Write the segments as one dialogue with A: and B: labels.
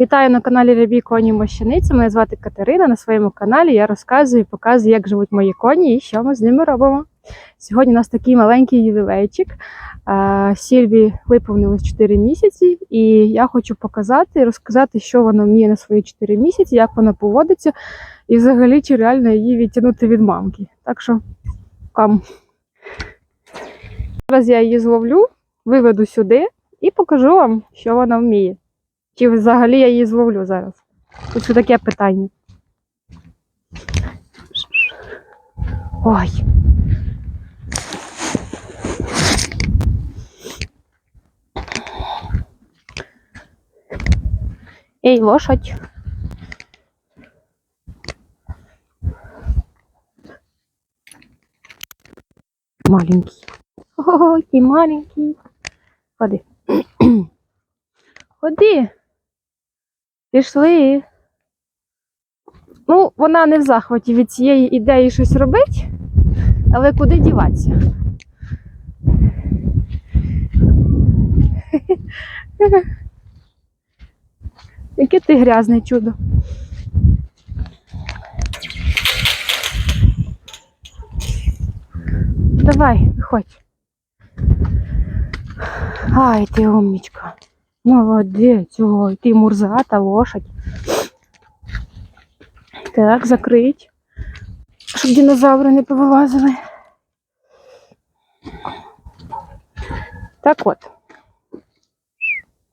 A: Вітаю на каналі Рябі Коні Мощаниця. Мене звати Катерина. На своєму каналі я розказую і показую, як живуть мої коні і що ми з ними робимо. Сьогодні у нас такий маленький ювілейчик. Сільві виповнилось 4 місяці, і я хочу показати і розказати, що вона вміє на свої 4 місяці, як вона поводиться, і взагалі чи реально її відтягнути від мамки. Так що кам. Зараз я її зловлю, виведу сюди і покажу вам, що вона вміє. Чи взагалі я її зловлю зараз? Ще таке питання. Ой. Ей, лошадь. Маленький. Ой, маленький. Ходи. Ходи. Пішли. Ну, вона не в захваті від цієї ідеї щось робить, але куди діватися? Яке ти грязне чудо. Давай, виходь. Ай, ти умнічка. Молодець, ой, ти мурзата лошадь. Так, закрить. Щоб динозаври не повилазили. Так от.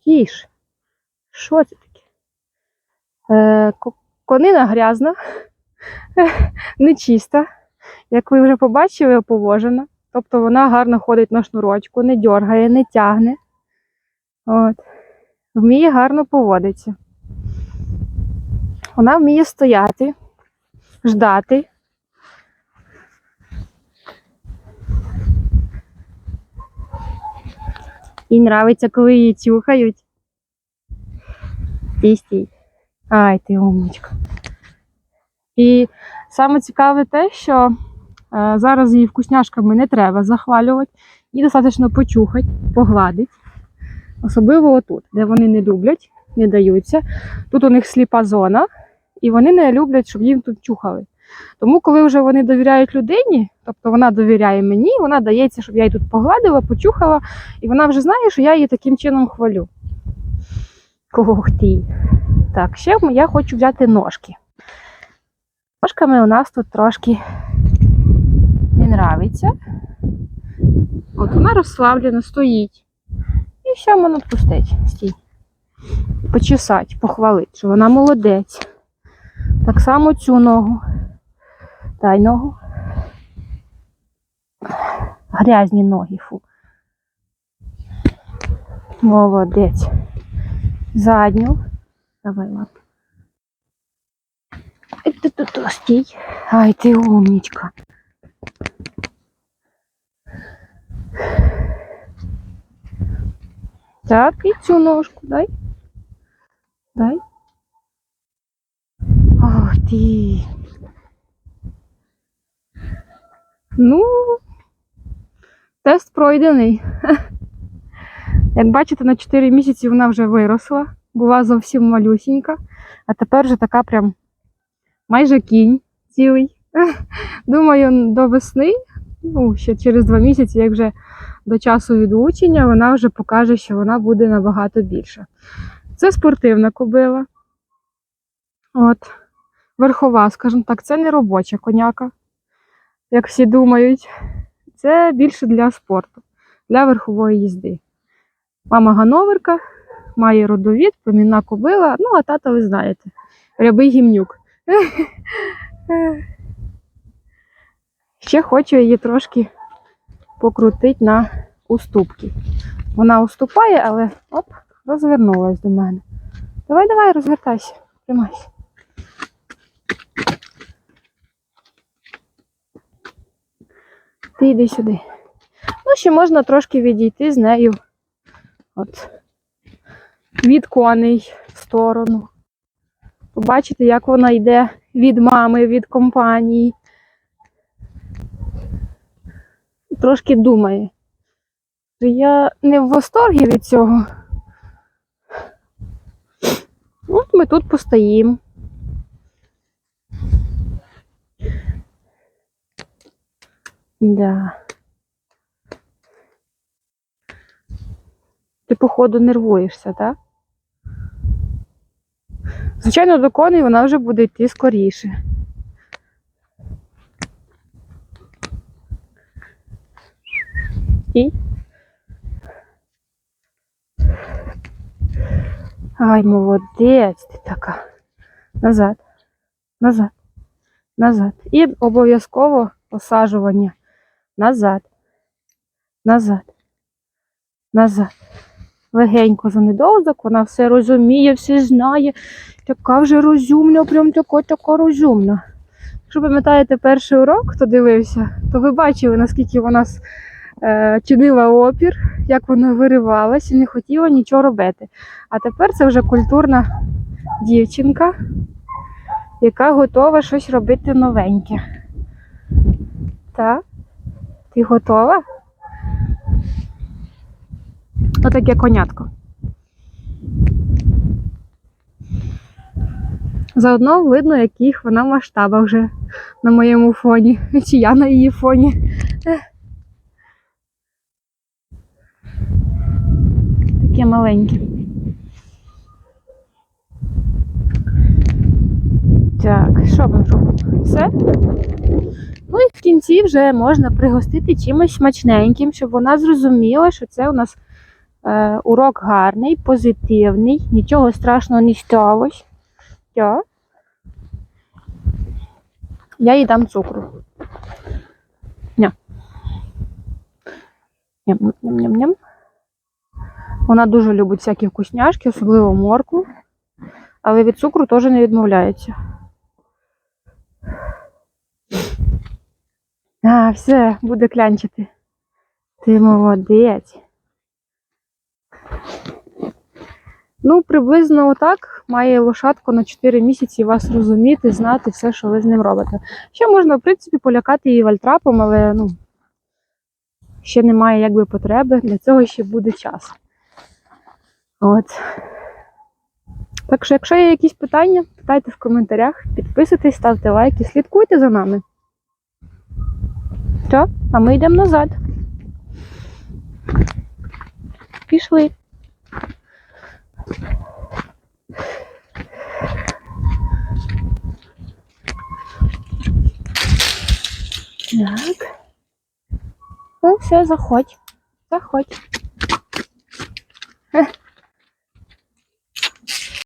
A: Кіш. Що це таке? Е, конина грязна, нечиста. Як ви вже побачили, оповожена. Тобто вона гарно ходить на шнурочку, не дьоргає, не тягне. От. Вміє гарно поводитися. Вона вміє стояти, ждати. Їй нравиться, коли її тюхають. Стій, стій. Ай, ти умничка. І саме цікаве те, що е, зараз її вкусняшками не треба захвалювати, їй достатньо почухати, погладити. Особливо отут, де вони не люблять, не даються. Тут у них сліпа зона, і вони не люблять, щоб їм тут чухали. Тому, коли вже вони довіряють людині, тобто вона довіряє мені, вона дається, щоб я її тут погладила, почухала, і вона вже знає, що я її таким чином хвалю. Ох ти. Так, ще я хочу взяти ножки. Ножками у нас тут трошки не нравиться. От вона розслаблена, стоїть. І ще можна відпустити. Стій. Почесати, похвалити, що вона молодець. Так само цю ногу. Дай ногу. Грязні ноги, фу. Молодець. Задню. Давай лапу. Ай, ту ту ту стій. Ай, ти умнічка. Так, і цю ножку дай. Дай. Ох ти. Ну, тест пройдений. Як бачите, на 4 місяці вона вже виросла, була зовсім малюсінька, а тепер вже така прям майже кінь цілий. Думаю, до весни, ну, ще через 2 місяці, як вже до часу відлучення, вона вже покаже, що вона буде набагато більша. Це спортивна кобила. От. Верхова, скажімо так, це не робоча коняка, як всі думають. Це більше для спорту, для верхової їзди. Мама Гановерка, має родовід, племінна кобила, ну, а тата ви знаєте, рябий гімнюк. Ще хочу її трошки покрутити на уступки. Вона уступає, але оп, розвернулась до мене. Давай, давай, розвертайся, тримайся. Ти йди сюди. Ну, ще можна трошки відійти з нею. От. Від коней в сторону. Побачите, як вона йде від мами, від компанії. Трошки думає. Я не в восторгі від цього. Ну, ми тут постоїмо. Да. Ти, походу, нервуєшся, так? Звичайно, до коней вона вже буде йти скоріше. І. Ай, молодець ти така. Назад. Назад. Назад. І обов'язково посаджування. Назад. Назад. Назад. Легенько занедовзок, вона все розуміє, все знає. Така вже розумна, прям така, така розумна. Якщо пам'ятаєте перший урок, хто дивився, то ви бачили, наскільки вона чинила опір, як вона виривалась і не хотіла нічого робити. А тепер це вже культурна дівчинка, яка готова щось робити новеньке. Так? Ти готова? Отаке конятко. Заодно видно, яких вона в масштабах вже на моєму фоні, чи я на її фоні. Таке маленьке. Так, що ми робимо? Все? Ну і в кінці вже можна пригостити чимось смачненьким, щоб вона зрозуміла, що це у нас е, урок гарний, позитивний, нічого страшного не сталося. Так. Я їй дам цукру. Ня. Ням-ням-ням-ням. Вона дуже любить всякі вкусняшки, особливо моркву, але від цукру теж не відмовляється. А, все, буде клянчити. Ти молодець. Ну, приблизно отак має лошадко на 4 місяці вас розуміти, знати все, що ви з ним робите. Ще можна, в принципі, полякати її вальтрапом, але ну, ще немає якби потреби, для цього ще буде час. От. Так що, якщо є якісь питання, питайте в коментарях, підписуйтесь, ставте лайки, слідкуйте за нами. Все, а ми йдемо назад. Пішли. Так. Ну, все, заходь. Заходь.